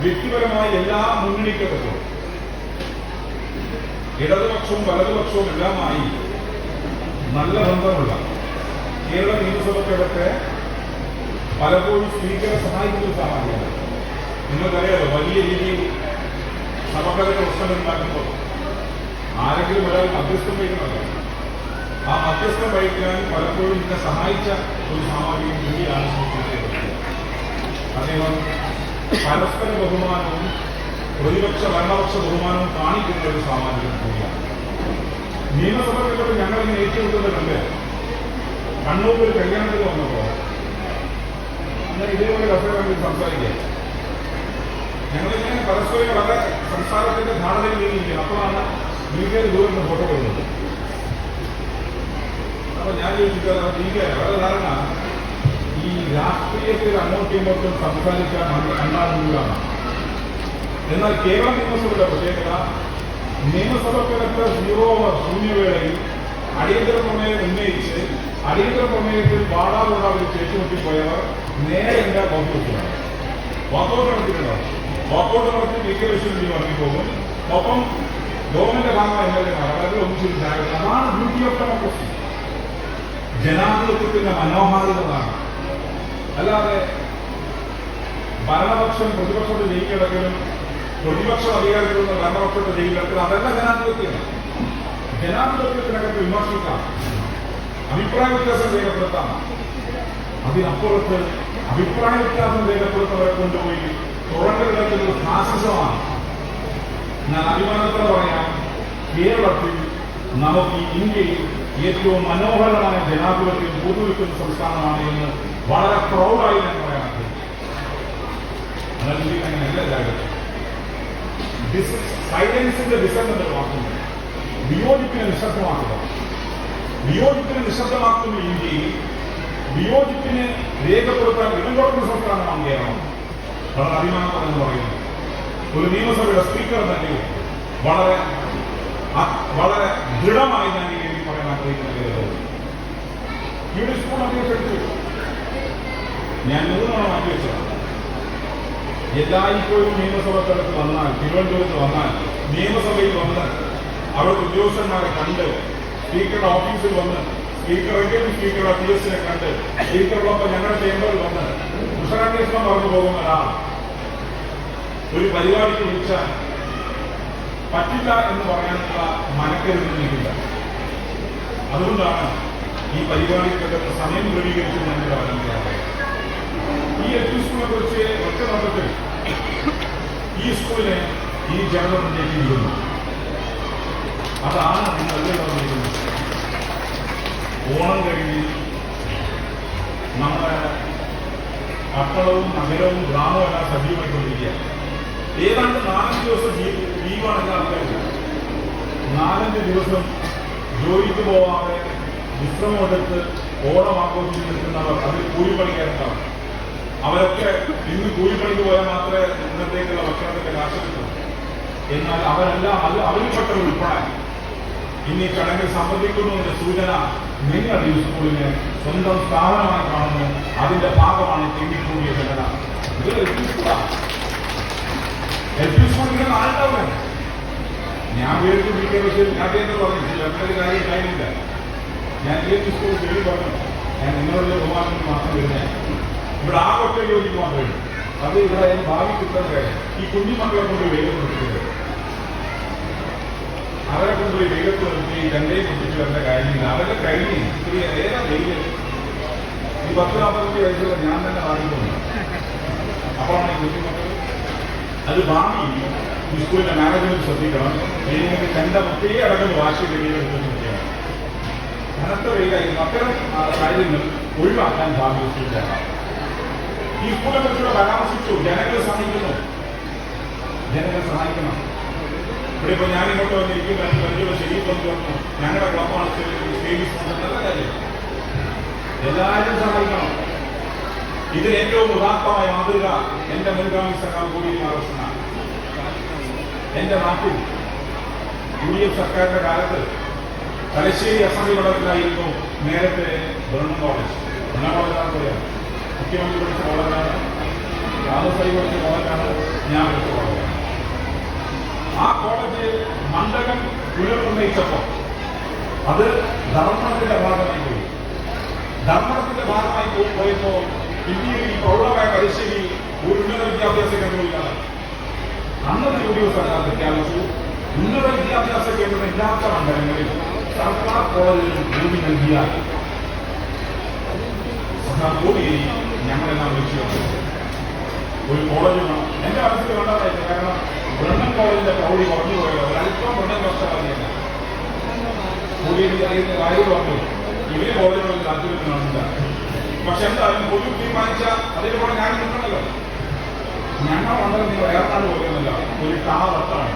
വ്യക്തിപരമായി എല്ലാ മുന്നണിക്കപ്പെട്ടു ഇടതുപക്ഷവും വലതുപക്ഷവും എല്ലാമായി നല്ല ബന്ധമുള്ള കേരള നിയമസഭയ്ക്കകത്തെ പലപ്പോഴും സ്പീക്കറെ സഹായിക്കുന്ന സാഹചര്യം. നിങ്ങൾക്കറിയാലോ വലിയ രീതിയിൽ സഭകളുടെ പ്രശ്നമുണ്ടാക്കുമ്പോൾ ആരെങ്കിലും ഒരാൾ മധ്യസ്ഥം വഹിക്കണമല്ലോ ആ മധ്യസ്ഥം വഹിക്കാൻ പലപ്പോഴും നിന്നെ സഹായിച്ച ഒരു സാമാജിക രീതിയാണ് അദ്ദേഹം പരസ്പര ബഹുമാനവും പ്രതിപക്ഷ ഭരണപക്ഷ ബഹുമാനവും കാണിക്കുന്ന ഒരു സാമാജികൻ കൂടിയാണ് നിയമസഭകളിലൂടെ ഞങ്ങൾ ഇങ്ങനെ ഏറ്റുകൊള്ളുന്നുണ്ട് കണ്ണൂർ ഒരു കല്യാണത്തിൽ വന്നപ്പോ അങ്ങനെ ഇതേപോലെ കർഷകർ സംസാരിക്കുക ഞങ്ങളിങ്ങനെ പരസ്പരം വളരെ സംസാരത്തിന്റെ ധാരണയിൽ നീങ്ങിയിരിക്കുക അപ്പോഴാണ് വീട്ടിൽ ദൂരം ഫോട്ടോ വരുന്നത്. അപ്പൊ ഞാൻ ചോദിച്ചത് വീട്ടിൽ വളരെ ധാരണ രാഷ്ട്രീയത്തിൽ അങ്ങോട്ടും ഇങ്ങോട്ടും സംസാരിക്കാൻ അണ്ണാടുന്നതാണ് എന്നാൽ കേരള നിയമസഭയുടെ പ്രത്യേകത നിയമസഭക്കകത്ത് സീറോ ഓവർ ശൂന്യവേളയിൽ അടിയന്തര പ്രമേയം ഉന്നയിച്ച് അടിയന്തര പ്രമേയത്തിൽ വാടാതോടാവിൽ ചേച്ചുമുട്ടിപ്പോയവർ നേരെ എന്റെ വകുപ്പിലാണ്. വാക്കൗട്ട് നടത്തിയിട്ടുണ്ടാവും വാക്കൗട്ട് നടത്തി പി കെ വിശ്വനാഥ് ഇറങ്ങിപ്പോകും ഒപ്പം ഗവൺമെന്റ് ഭാഗം എം എൽ എമാർ അവരുടെ ഒന്നിച്ചിട്ടുണ്ടായിരുന്നു അതാണ് ബ്യൂട്ടി ഓഫ് ഡെമോക്രസി ജനാധിപത്യത്തിന്റെ മനോഹാരിതമാണ് അല്ലാതെ ഭരണപക്ഷം പ്രതിപക്ഷത്തെ ജയിക്കിടക്കലും പ്രതിപക്ഷം അധികാരത്തിൽ നിന്ന് ഭരണപക്ഷത്തെ ജയിക്കിടക്കലും അതല്ല ജനാധിപത്യം ജനാധിപത്യത്തിനകത്ത് വിമർശിക്കാം. അഭിപ്രായ വ്യത്യാസം രേഖപ്പെടുത്താം. അതിനപ്പുറത്ത് അഭിപ്രായ വ്യത്യാസം രേഖപ്പെടുത്തവരെ കൊണ്ടുപോയി തുറങ്കലിടക്കുന്നത് ഫാസിസമാണ് ഞാൻ അഭിമാനത്തോടെ പറയാം കേരളത്തിൽ നമുക്ക് ഇന്ത്യയിൽ ഏറ്റവും മനോഹരമായ ജനാധിപത്യം പുതുവെക്കുന്ന സംസ്ഥാനമാണ് എന്ന് വളരെ പ്രൗഡായി ഞാൻ പറയാൻ സൈലൻസിന്റെ എന്നൊരു വാക്കുണ്ട് വിയോജിപ്പിനെ നിശബ്ദമാക്കുക. വിയോജിപ്പിനെ നിശബ്ദമാക്കുന്ന ഇന്ത്യയിൽ വിയോജിപ്പിനെ രേഖപ്പെടുത്താൻ ഇടം കൊടുക്കുന്ന സംസ്ഥാനമാണ് കേരളം. വളരെ അഭിമാനം എന്ന് പറയുന്നു. ഒരു നിയമസഭയുടെ സ്പീക്കർ തന്നെ വളരെ വളരെ ദൃഢമായി ഞാൻ ഈ രീതിയിൽ പറയാൻ ആഗ്രഹിക്കുന്നത് ഇവിടെ സ്കൂൾ ഞാൻ മൂന്നെണ്ണം മാറ്റി വെച്ചതാണ് എല്ലായ്പ്പോഴും നിയമസഭ തലത്തിൽ വന്നാൽ തിരുവനന്തപുരത്ത് വന്നാൽ നിയമസഭയിൽ വന്ന് അവരുടെ ഉദ്യോഗസ്ഥന്മാരെ കണ്ട് സ്പീക്കറുടെ ഓഫീസിൽ വന്ന് സ്പീക്കറെങ്കിലും സ്പീക്കറുടെ പി എസിനെ കണ്ട് സ്പീക്കറോടൊപ്പം ഞങ്ങളുടെ ചേംബറിൽ വന്ന് ഉഷാന്വേഷണം പറഞ്ഞു പോകുന്ന ഒരു പരിപാടിക്ക് വിളിച്ചാൽ പറ്റില്ല എന്ന് പറയാനുള്ള മനക്കരുതിരിക്കില്ല അതുകൊണ്ടാണ് ഈ പരിപാടിക്കൊക്കെ സമയം ക്രമീകരിച്ച് ഞാൻ ഇവിടെ വന്നിരിക്കുന്നത് ഈ എൽ പി സ്കൂളിനെ കുറിച്ച് ഒറ്റ നോട്ടത്തിൽ സ്കൂളിനെ ഈ ജനത ജയിച്ചിരിക്കുന്നു അതാണ് നിങ്ങൾ പറഞ്ഞിരിക്കുന്നത്? ഓണം കഴിഞ്ഞ് നമ്മുടെ പട്ടണവും നഗരവും ഗ്രാമവും എല്ലാം സജീവമായിക്കൊണ്ടിരിക്കുക ഏതാണ്ട് നാലഞ്ച് ദിവസം ലീവാണ് എല്ലാ നാലഞ്ച് ദിവസം ജോലിക്ക് പോവാതെ വിശ്രമമെടുത്ത് ഓണം ആഘോഷിച്ച് നിൽക്കുന്നവർ അതിൽ കൂലിപ്പണിക്കാരുണ്ടാവും. അവരൊക്കെ ഇന്ന് കൂലിപ്പണിക്ക് പോയാൽ മാത്രമേ ഇന്നത്തേക്കുള്ള ഭക്ഷണത്തിന്റെ കാശ് എന്നാൽ അവരെല്ലാം അത് അവരിൽപ്പെട്ട ഉൾപ്പെടാൻ ഇനി ചടങ്ങിൽ സംബന്ധിക്കുന്നു എന്ന സൂചന നിങ്ങൾ ഈ സ്കൂളിനെ സ്വന്തം സ്ഥാപനമായി കാണുന്നു. അതിന്റെ ഭാഗമാണ് തെങ്ങിക്കൂടിയ ഘടന എൽ എൽ ഞാൻ വീട്ടിൽ പി കെ ബഷീർ ഞാൻ പറഞ്ഞു അങ്ങനെ കാര്യം ഞാൻ പി സ്കൂൾ പറഞ്ഞു. ഞാൻ നിങ്ങളുടെ ബഹുമാനം മാത്രം വരുന്നത് ഇവിടെ ആ യോജിക്ക് മാത്രമേ അത് ഇവിടെ ഭാവി കിട്ടാൻ കഴിയും ഈ കുഞ്ഞുമക്കളെ കൊണ്ട് വെയിലത്ത് നിർത്തിയത് അവരെ കൊണ്ട് ഈ വെയിലത്ത് നിർത്തി രണ്ടേ കുട്ടിച്ച് വരേണ്ട കാര്യമില്ല അവരുടെ കഴിഞ്ഞ് ഇത്രയും ഏതാ വെയിൽ ഈ പത്ത് നാൽപ്പത്തഞ്ച് വയസ്സുള്ള ഞാൻ തന്നെ വാങ്ങിക്കുന്നു അപ്പോഴാണ് ഈ കുഞ്ഞുമക്കൾ അത് ഭാവി ഈ സ്കൂളിന്റെ മാനേജ്മെന്റ് ശ്രദ്ധിക്കണം. നിങ്ങൾക്ക് കണ്ട മക്കളെ അടക്കം വാശി ചെയ്യണം കനത്ത വെയിലായി. അത്തരം കാര്യങ്ങൾ ഒഴിവാക്കാൻ ഭാവി സ്കൂളിലാണ് ഈ കൂട്ടത്തിലൂടെ പരാമർശിച്ചു. ജനങ്ങളെ സഹായിക്കുന്നു. ജനങ്ങളെ സഹായിക്കണം. ഇവിടെ ഇപ്പൊ ഞാൻ ഇങ്ങോട്ട് വന്നിരിക്കുന്ന പരിചയമുള്ള ശരീരം വന്നു ഞങ്ങളുടെ സേവിസ് നല്ല കാര്യം എല്ലാവരും സഹായിക്കണം. ഇതിൽ ഏറ്റവും ഉദാത്തമായ മാതൃക എന്റെ മുൻഗാമി സഖാവ് കൂടി ആവശ്യമാണ് എന്റെ നാട്ടിൽ യു ഡി എഫ് സർക്കാരിന്റെ കാലത്ത് തലശ്ശേരി അസംബ്ലി മണ്ഡലത്തിലായിരുന്നു നേരത്തെ ഗവൺമെന്റ് കോളേജ് ഗവൺമെന്റ് പോയത് മുഖ്യമന്ത്രി പഠിച്ച കോളേജാണ് രാമസായി പഠിച്ച കോളേജാണ് ഞാൻ പഠിച്ച കോളേജ് ആ കോളേജ് മണ്ഡലം പുനർനിർണയിച്ചപ്പോൾ അത് ധർമ്മത്തിന്റെ ഭാഗമായി പോയി. ധർമ്മത്തിന്റെ ഭാഗമായി പോയി പോയപ്പോ പിന്നീട് ഈ പ്രൗഢമായ പരിശീലി ഒരു ഉന്നത വിദ്യാഭ്യാസ കേന്ദ്രമില്ലാതെ. അന്നത്തെ യു ഡി എഫ് സർക്കാർ പ്രഖ്യാപിച്ചു ഉന്നത വിദ്യാഭ്യാസ കേന്ദ്രം ഇല്ലാത്ത മണ്ഡലങ്ങളിൽ സർക്കാർ കോളേജിൽ ഭൂമി നൽകിയാൽ കോടിയേരി ഞങ്ങളെല്ലാം വിളിച്ചു ഒരു കോളേജ് വേണം. എന്റെ അവസ്ഥ വേണ്ടതായിട്ട് കാരണം ബ്രണ്ണൻ കോളേജിന്റെ പ്രൗഢി കുറഞ്ഞു പോയത് ഒരല്പം ബ്രണ്ണൻ കോടിയേരി അറിയുന്ന കാര്യം പറഞ്ഞു ഇവർ കോളേജുകളിൽ താല്പര്യം കാണില്ല പക്ഷെ എന്തായാലും പൊതു തീരുമാനിച്ച അതേപോലെ ഞാൻ നിൽക്കണല്ലോ. ഞങ്ങൾ വന്നത് നിങ്ങൾ ഏർപ്പാട് പോലെയൊന്നുമില്ല. ഒരു കാവത്താണ്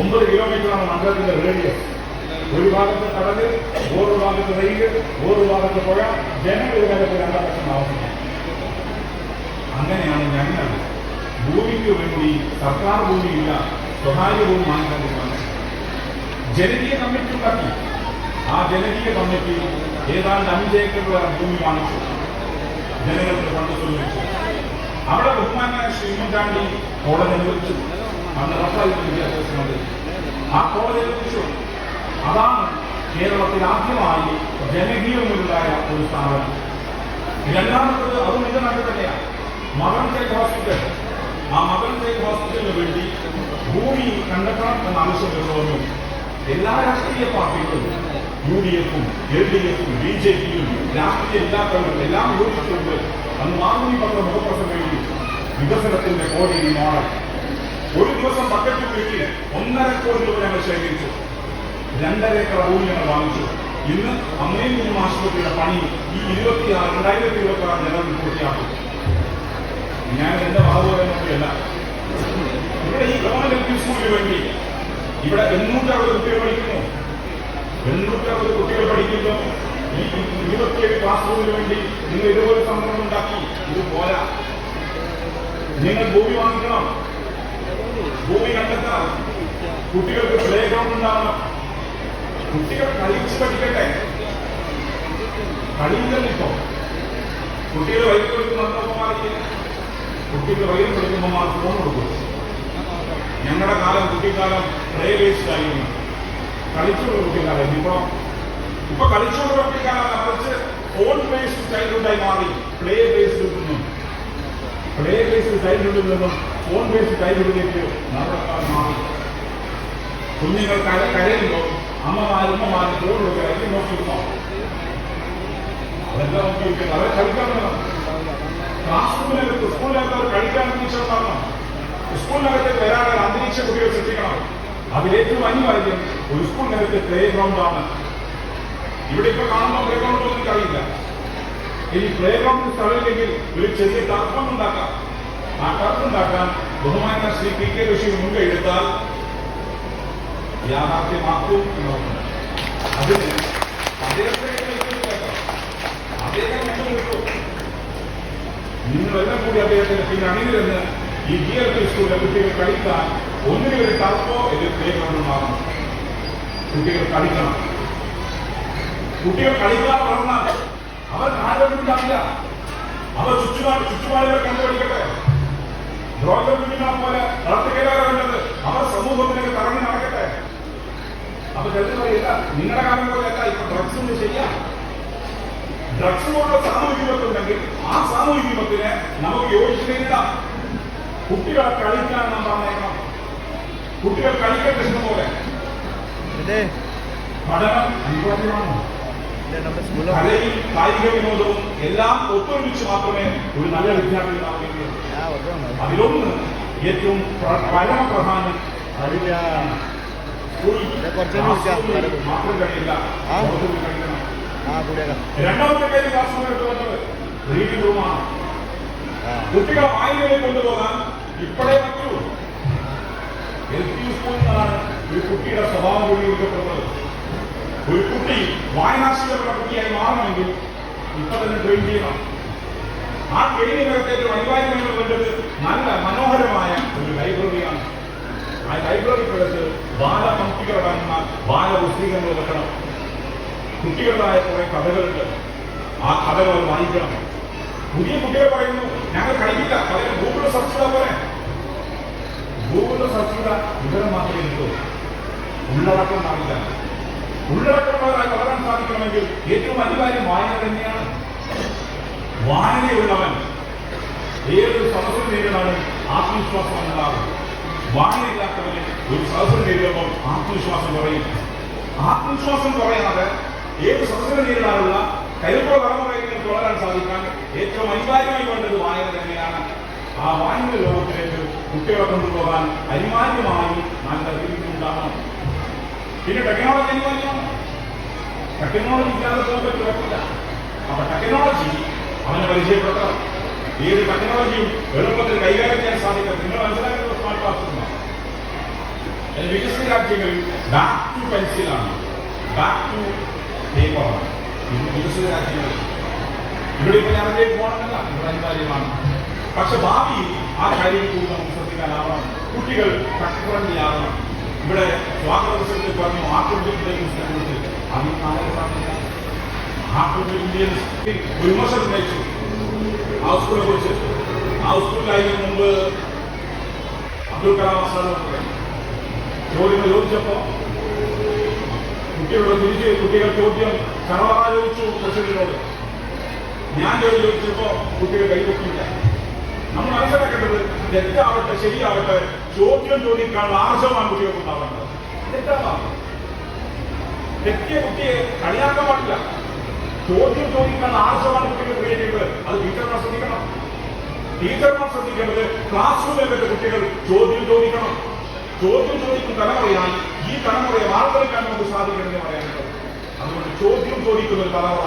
ഒമ്പത് കിലോമീറ്ററാണ് മണ്ഡലത്തിന്റെ റേഡിയസ് ഒരു ഭാഗത്ത് കടൽ ഓരോ ഭാഗത്ത് റെയിൽ ഓരോ ഭാഗത്ത് പുഴ ജനങ്ങൾ ഒരു കാലത്ത് രണ്ടാം ആവശ്യമാണ് അങ്ങനെയാണ് ഞങ്ങൾ ഭൂമിക്ക് വേണ്ടി സർക്കാർ ഭൂമിയില്ല സ്വകാര്യ ഭൂമി തീരുമാനിച്ചത്. ജനകീയ കമ്മിറ്റി ഉണ്ടാക്കി. ആ ജനകീയ കമ്മിറ്റി ഏതാണ്ട് അഞ്ചേക്കർ ഭൂമി വാങ്ങിച്ചു. ജനങ്ങൾക്ക് ഫണ്ട് സ്വരൂപിച്ചു. അവിടെ ബഹുമാനായ ശ്രീ ഉമ്മൻചാണ്ടി കോളേജ് അനുവദിച്ചു അന്ന് റഫാൽ വിദ്യാഭ്യാസ മന്ത്രി. ആ കോളേജ് അനുവദിച്ചു അതാണ് കേരളത്തിൽ ആദ്യമായി ജനകീയമുണ്ടായ ഒരു സ്ഥാപനം. രണ്ടാമത്തത് അതും ഇതിനകത്ത് തന്നെയാണ്. Take hospital. ആ മദർ ടേക്ക് ഹോസ്പിറ്റലിന് വേണ്ടി ഭൂമി കണ്ടെത്തണം എന്ന ആവശ്യം വരുന്നു എല്ലാ രാഷ്ട്രീയ പാർട്ടികളും യു ഡി എഫും എൽ ഡി എഫും ബി ജെ പിയും രാഷ്ട്രീയ ഇല്ലാത്തവരും എല്ലാം യോജിച്ചുകൊണ്ട് അന്ന് മാർഗി പത്ര മുഖപ്രസം എഴുതി വികസനത്തിന്റെ കോടി മാറി. ഒരു ദിവസം ബക്കറ്റ് വീട്ടിൽ ഒന്നര കോടി രൂപ ഞങ്ങൾ ശേഖരിച്ചു. രണ്ടര ഏക്കർ ഭൂമി ഞങ്ങൾ വാങ്ങിച്ചു. ഇന്ന് അമ്മയും കുഞ്ഞും ആശുപത്രിയുടെ പണി ഈ ഇരുപത്തി ആറ് രണ്ടായിരത്തി ഇരുപത്തി ആറ് ജനങ്ങൾ പൂർത്തിയാക്കും. ഞാൻ എന്റെ ഭാഗമല്ല ഇവിടെ ഈ ഗവൺമെന്റ് സ്കൂളിന് വേണ്ടി ഇവിടെ എണ്ണൂറ്ററുപത് കുട്ടികൾ പഠിക്കുന്നു. എണ്ണൂറ്ററുപത് കുട്ടികൾ പഠിക്കുന്നു. ഈ ഇരുപത്തിയേഴ് ക്ലാസ് റൂമിന് വേണ്ടി നിങ്ങൾ ഇതുപോലെ സംഭവം ഉണ്ടാക്കി. ഇത് പോരാ. നിങ്ങൾ ഭൂമി വാങ്ങിക്കണം. ഭൂമി കണ്ടെത്താം കുട്ടികൾക്ക് പ്ലേ ഗ്രൗണ്ട് ഉണ്ടാവണം. കുട്ടികൾ കളിച്ച് പഠിക്കട്ടെ? കളിയില്ലല്ലോ കുട്ടികൾ വൈകി കൊടുക്കുന്ന അമ്മമാർക്ക് കുട്ടികൾ വൈകി കൊടുക്കുമ്പോൾ ഫോൺ കൊടുക്കും. ഞങ്ങളുടെ കാലം കുട്ടിക്കാലം ആയിരുന്നു. കളിച്ചുള്ള കുട്ടിക്കാലം. ഇപ്പൊ ഇപ്പൊ കളിച്ചുള്ള കുട്ടിക്കാലം കുറച്ച് ഫോൺ ബേസ്ഡ് ചൈൽഡ്ഹുഡായി മാറി. പ്ലേ ബേസ്ഡ് നിന്നും പ്ലേ ബേസ്ഡ് ചൈൽഡ്ഹുഡിൽ നിന്നും ഫോൺ ബേസ്ഡ് ചൈൽഡ്ഹുഡിലേക്ക് നമ്മുടെ മാറി. കുഞ്ഞുങ്ങൾ കര കരയുമ്പോൾ അമ്മമാരും ഉമ്മമാരും ഫോൺ കൊടുക്കുക അതിൽ നോക്കിയിരുന്നോ അതെല്ലാം നോക്കിയിരിക്കുന്നത് അവരെ കളിക്കാൻ വേണം ക്ലാസ് റൂമിനകത്ത് സ്കൂളിനകത്ത് അവർ കളിക്കാൻ ടീച്ചർ പറഞ്ഞു സ്കൂളിനകത്ത് വരാനുള്ള അന്തരീക്ഷ കുട്ടികൾ സൃഷ്ടിക്കണം അതിലേറ്റവും അനിവാര്യം ഒരു സ്കൂളിനകത്ത് പ്ലേ ഗ്രൗണ്ടാണ് ഇവിടെ ഇപ്പൊ കാണുന്ന പ്ലേ ഗ്രൗണ്ട് ഒന്നും അറിയില്ല ഇനി പ്ലേ ഗ്രൗണ്ട് സ്ഥലമില്ലെങ്കിൽ ഒരു ചെറിയ ടർഫം ഉണ്ടാക്കാം ആ ടർഫ് ഉണ്ടാക്കാൻ ബഹുമാന ശ്രീ പി കെ ഋഷി മുൻകൈ എടുത്താൽ യാഥാർത്ഥ്യമാക്കും എന്നുള്ളത് അതിന് അദ്ദേഹത്തെ അദ്ദേഹം ഏറ്റെടുത്തു. നിങ്ങളെല്ലാം കൂടി അദ്ദേഹത്തിന്റെ പിന്നെ അണിനിരുന്ന് ഈ പി സ്കൂളിലെ കുട്ടികൾ കളിക്കാൻ ഒന്നിനു ഒരു അല്ലെങ്കിൽ പ്ലേ മാറണം. കുട്ടികൾ കളിക്കണം. കുട്ടികൾ കളിക്കാൻ വളർന്നാൽ അവർ ആരോഗ്യമില്ലാവില്ല അവർ ചുറ്റുപാട് ചുറ്റുപാടുകളെ കണ്ടുപിടിക്കട്ടെ. ദ്രോഹം പോലെ വളർത്തുകയാറുള്ളത് അവർ നടക്കട്ടെ അപ്പൊ ചെറുത് പറയില്ല നിങ്ങളുടെ കാലം പോലെയല്ല ഇപ്പൊ ഡ്രഗ്സ് ഒന്ന് ചെയ്യാം ഡ്രഗ്സ് പോലുള്ള സാമൂഹിക വിപത്തുണ്ടെങ്കിൽ ആ സാമൂഹിക വിപത്തിനെ നമുക്ക് യോജിച്ച് നേരിടാം കുട്ടികളെ കളിക്കാൻ നാം പറഞ്ഞേക്കണം കുട്ടികൾ കളിക്കട്ടെ ഇഷ്ടം പോലെ. ഇത് പഠനം അനിവാര്യമാണ്. കലയും കായിക വിനോദവും എല്ലാം ഒത്തൊരുമിച്ച് മാത്രമേ ഒരു നല്ല വിദ്യാർത്ഥി ഉണ്ടാവുകയുള്ളൂ. അതിലൊന്ന് ഏറ്റവും പ്ര- പരമപ്രധാനം അറിയില്ല. കുറച്ചുകൂടി വിളിക്കാം. ആ? ആ കൂടിയേക്കാം കുട്ടികളെ വായനയിൽ കൊണ്ടുപോകാൻ ഇപ്പോഴേ പറ്റൂ എൽ പി സ്കൂളിൽ ഒരു കുട്ടിയുടെ സ്വഭാവം രൂപീകരിക്കപ്പെടുന്നത് ഒരു കുട്ടി വായനാശീലമുള്ള കുട്ടിയായി മാറണമെങ്കിൽ ഇപ്പൊ തന്നെ ട്രെയിൻ ചെയ്യണം ആ ഏറ്റവും അനിവാര്യമായി വേണ്ടത് നല്ല മനോഹരമായ ഒരു ലൈബ്രറിയാണ് ആ ലൈബ്രറിക്കകത്ത് ബാലപംക്തികളടങ്ങുന്ന ബാലപുസ്തകങ്ങൾ വെക്കണം. കുട്ടികളുടേതായ കുറെ കഥകളുണ്ട്. ആ കഥകൾ വായിക്കണം. പുതിയ കുട്ടികൾ പറയുന്നു ഞങ്ങൾ കഴിക്കില്ല പകരം ഗൂഗിളിൽ സെർച്ച് ചെയ്താൽ പോലെ ഗൂഗിളിൽ സെർച്ച് ചെയ്താൽ വിവരം മാത്രമേ കിട്ടൂ. ഉള്ളടക്കം ഉണ്ടാവില്ല ഉള്ളടക്കമുള്ളവരായി വളരാൻ സാധിക്കണമെങ്കിൽ ഏറ്റവും അനിവാര്യം വായന തന്നെയാണ്. വായനയുള്ളവൻ ഏതൊരു സദസ്സിൽ നേരിടാനും ആത്മവിശ്വാസം ഉണ്ടാകും വായനയില്ലാത്തവന് ഒരു സദസ്സിൽ നേരിടുമ്പോൾ ആത്മവിശ്വാസം കുറയും. ആത്മവിശ്വാസം കുറയാതെ ഏത് സദസ്സിനെ നേരിടാനുള്ള കരുപ്പോ തലമുറയിലേക്ക് തുടരാൻ സാധിക്കാൻ ഏറ്റവും അനിവാര്യമായി വേണ്ടത് വായന തന്നെയാണ്. ആ വായന ലോകത്തിലേക്ക് കുട്ടികളെ കൊണ്ടുപോകാൻ അനിവാര്യമായി നല്ല രീതിയിലുണ്ടാകണം പിന്നെ ടെക്നോളജി അനിവാര്യമാണ്. ടെക്നോളജി ഇല്ലാതെ പോകാൻ പറ്റില്ല അപ്പൊ ടെക്നോളജി അവനെ പരിചയപ്പെടുത്തണം. ഏത് ടെക്നോളജിയും എളുപ്പത്തിൽ കൈകാര്യം ചെയ്യാൻ സാധിക്കും. നിങ്ങൾ മനസ്സിലാക്കുന്ന സ്മാർട്ട് വികസന രാജ്യങ്ങളിൽ ബാക്ക് ടു പെൻസിലാണ് ബാക്ക് ടു പേപ്പറാണ് വികസന രാജ്യങ്ങളിൽ ഇവിടെ ഇപ്പോൾ ഞാൻ പോകണമെന്നല്ല ഇവിടെ അനിവാര്യമാണ്. പക്ഷെ ഭാവി ആ കാര്യം കൂടി നമുക്ക് ശ്രദ്ധിക്കാനാവണം. കുട്ടികൾ ആവണം ഇവിടെ സ്വാതന്ത്ര്യത്തിൽ പറഞ്ഞു ഇന്റലിജൻസിനെ കുറിച്ച് അന്ന് കാണാൻ ഇന്റലിജൻസ് ഒരു വിമർശനം നയിച്ചു ആ സ്കൂളിനെ കുറിച്ച്. ആ സ്കൂളിലായി മുമ്പ് അബ്ദുൽ കലാം ആസാദ് ചോദ്യങ്ങൾ ചോദിച്ചപ്പോ കുട്ടികളോട് തിരിച്ച് കുട്ടികൾ ചോദ്യം സർവകാല ചോദിച്ചു പ്രസിഡന്റിനോട്. ഞാൻ ചോദ്യം ചോദിച്ചപ്പോ കുട്ടികൾ കൈവക്കില്ല നമ്മൾ മനസ്സിലാക്കേണ്ടത് തെറ്റാവട്ടെ ശരിയാവട്ടെ ചോദ്യം ചോദിക്കാനുള്ള ആർജവമാണ് കുട്ടികൾക്ക് ഉണ്ടാവേണ്ടത്. തെറ്റാവാം. തെറ്റിയ കുട്ടിയെ കളിയാക്കാൻ പാടില്ല. ചോദ്യം ചോദിക്കാനുള്ള ആർജവമാണ് കുട്ടികൾ ക്രിയേറ്റ് അത് ടീച്ചർമാർ ശ്രദ്ധിക്കണം. ടീച്ചർമാർ ശ്രദ്ധിക്കേണ്ടത് ക്ലാസ് റൂമിൽ വെച്ച കുട്ടികൾ ചോദ്യം ചോദിക്കണം. ചോദ്യം ചോദിക്കുന്ന തലമുറയായി. ഈ തലമുറയെ വാർത്തെടുക്കാൻ നമുക്ക് സാധിക്കണമെന്ന് പറയാനുള്ളത്. അതുകൊണ്ട് ചോദ്യം ചോദിക്കുന്ന ഒരു തലമുറ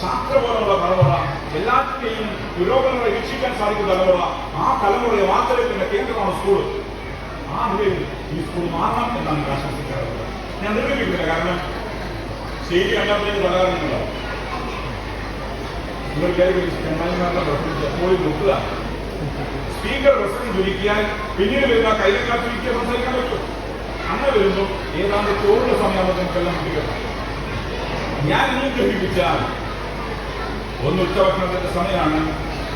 ശാസ്ത്രബോധമുള്ള തലമുറ എല്ലാത്തിനെയും പുരോഗമനങ്ങളെ വീക്ഷിക്കാൻ സാധിക്കുന്ന തലമുറ ആ തലമുറയെ വാർത്തെടുക്കുന്ന കേന്ദ്രമാണ് സ്കൂൾ ആ നിലയിൽ ഈ സ്കൂൾ മാറണം എന്നാണ് ഞാൻ ആശംസിക്കാറുള്ളത്. ഞാൻ നിർമ്മിക്കുന്നില്ല കാരണം ശരി അല്ലാത്തതിന് പല കാര്യങ്ങളുണ്ടാവും നിങ്ങൾ വിചാരിക്കും ചെന്നായിമാരുടെ നോക്കുക. സ്പീക്കർ പ്രസംഗം ചുരുക്കിയാൽ പിന്നീട് വരുന്ന കൈലക്കാർ ചുരുക്കിയ സംസാരിക്കാൻ പറ്റും. അങ്ങനെ വരുമ്പോൾ ഏതാണ്ട് ചോറിന്റെ സമയം നമുക്കെല്ലാം കുട്ടികൾ ഞാൻ ഇന്നും ഗ്രഹിപ്പിച്ചാൽ ഒന്ന് ഉച്ചഭക്ഷണത്തിന്റെ സമയമാണ്.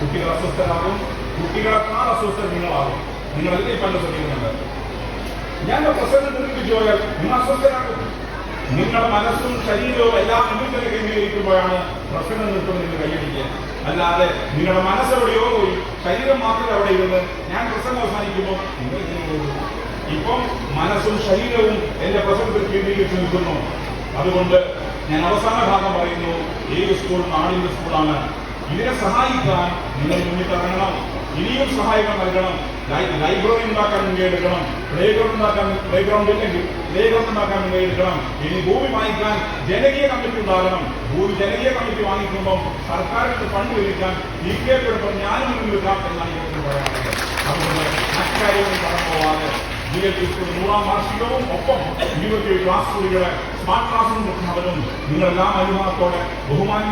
കുട്ടികൾ അസ്വസ്ഥരാകും. കുട്ടികളെക്കാൾ അസ്വസ്ഥ നിങ്ങളാകും. നിങ്ങളെല്ലാം ഈ പണ്ട് ശ്രദ്ധിക്കുന്നുണ്ട്. ഞാൻ പ്രസംഗം നിർമ്മിപ്പിച്ചു പോയാൽ നിങ്ങൾ അസ്വസ്ഥരാകും. നിങ്ങളുടെ മനസ്സും ശരീരവും എല്ലാം നിങ്ങൾക്ക് കേന്ദ്രീകരിക്കുമ്പോഴാണ് പ്രശ്നം നിൽക്കുന്നത് നിങ്ങൾ കൈയടിക്കുക. അല്ലാതെ നിങ്ങളുടെ മനസ്സെവിടെയോ പോയി ശരീരം മാത്രം അവിടെ ഇരുന്ന് ഞാൻ പ്രസംഗം അവസാനിക്കുമ്പോൾ നിങ്ങൾ. ഇപ്പം മനസ്സും ശരീരവും എന്റെ പ്രസംഗത്തിൽ കേന്ദ്രീകരിച്ച് നിൽക്കുന്നു. അതുകൊണ്ട് ഞാൻ അവസാന ഭാഗം പറയുന്നു ഏത് സ്കൂൾ നാടിന്റെ സ്കൂളാണ്. ഇതിനെ സഹായിക്കാൻ നിങ്ങൾ മുന്നിട്ടിറങ്ങണം. ഇനിയും സഹായങ്ങൾ നൽകണം. ലൈബ്രറി ഉണ്ടാക്കാൻ മുൻകൈ എടുക്കണം. പ്ലേ ഗ്രൗണ്ട് ഉണ്ടാക്കാൻ പ്ലേ ഗ്രൗണ്ട് ഇല്ലെങ്കിൽ പ്ലേ ഗ്രൗണ്ട് ഉണ്ടാക്കാൻ മുൻകൈ എടുക്കണം. ഇനി ഭൂമി വാങ്ങിക്കാൻ ജനകീയ കമ്മിറ്റി ഉണ്ടാകണം. ഭൂമി ജനകീയ കമ്മിറ്റി വാങ്ങിക്കുമ്പോൾ സർക്കാരിന് ഫണ്ട് ലഭിക്കാൻ ഇ കെ പെടുമ്പോൾ ഞാനും നിൽക്കാം എന്നാണ് എനിക്ക് പറയാനുള്ളത് അതുകൊണ്ട് കടന്നു പോവാതെ നൂറാം വാർഷികവും ഒപ്പം ഇരുപത്തിയേഴ് ക്ലാസ് കുട്ടികളെ സ്മാർട്ട് ക്ലാസ് റൂം നിങ്ങളെല്ലാം അനുഭവത്തോടെ ബഹുമാനം